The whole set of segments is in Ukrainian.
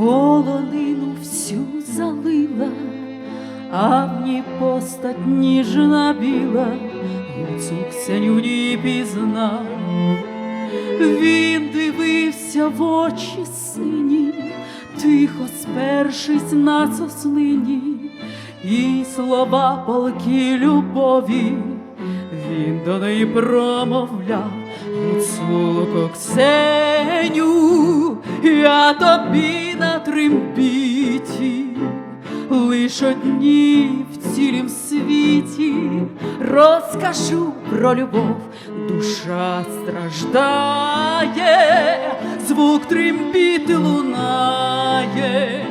полонину всю залила, а в ній постать ніжна біла, гуцул Ксенюні пізнав. Він дивився в очі сині, тихо спершись на сослині, і слова палки любові, він до неї промовляв, Гуцулко Ксеню, я тобі на трембіті, лиш одні в цілім світі розкажу про любов, душа страждає, звук трембіти лунає,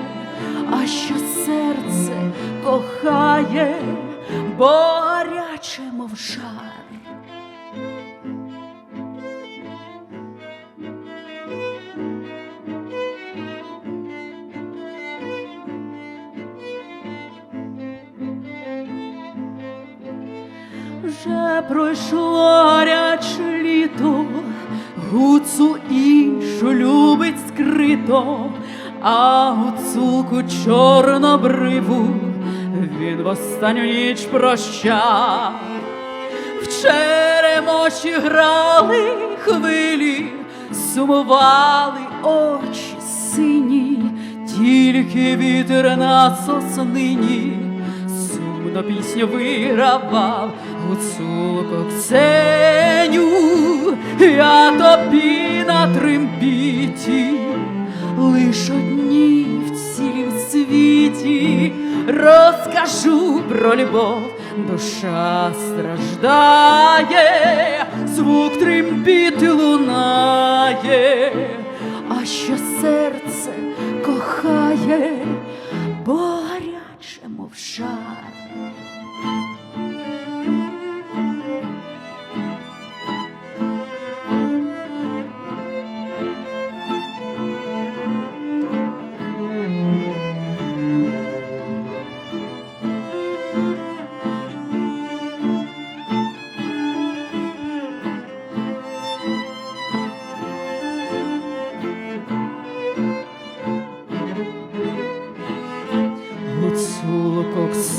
а що серце кохає, бо гаряче, мов жар. Вже пройшло гаряче літо, гуцу іншу любить скрито, а гуцулку чорнобриву він в останню ніч прощав. В черемоші грали хвилі, сумували очі сині, тільки вітер на соснині сумно пісню вигравав гуцулко Ксеню, я тобі на трембіті, лиш одні в цілім світі розкажу про любов, душа страждає, звук трембіти лунає, а що серце кохає, бо гаряче, мов жар.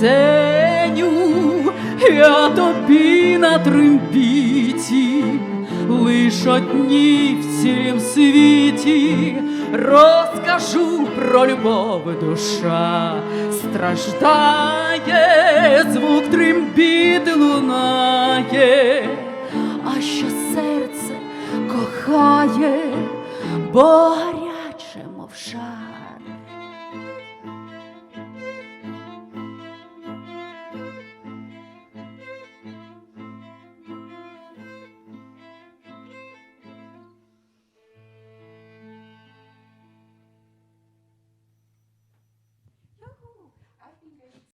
Ксеню, я тобі на трембіті, лиш одні в цілім світі розкажу про любов, душа страждає, звук трембіти лунає, а що серце кохає, бо гаряче, мов жар.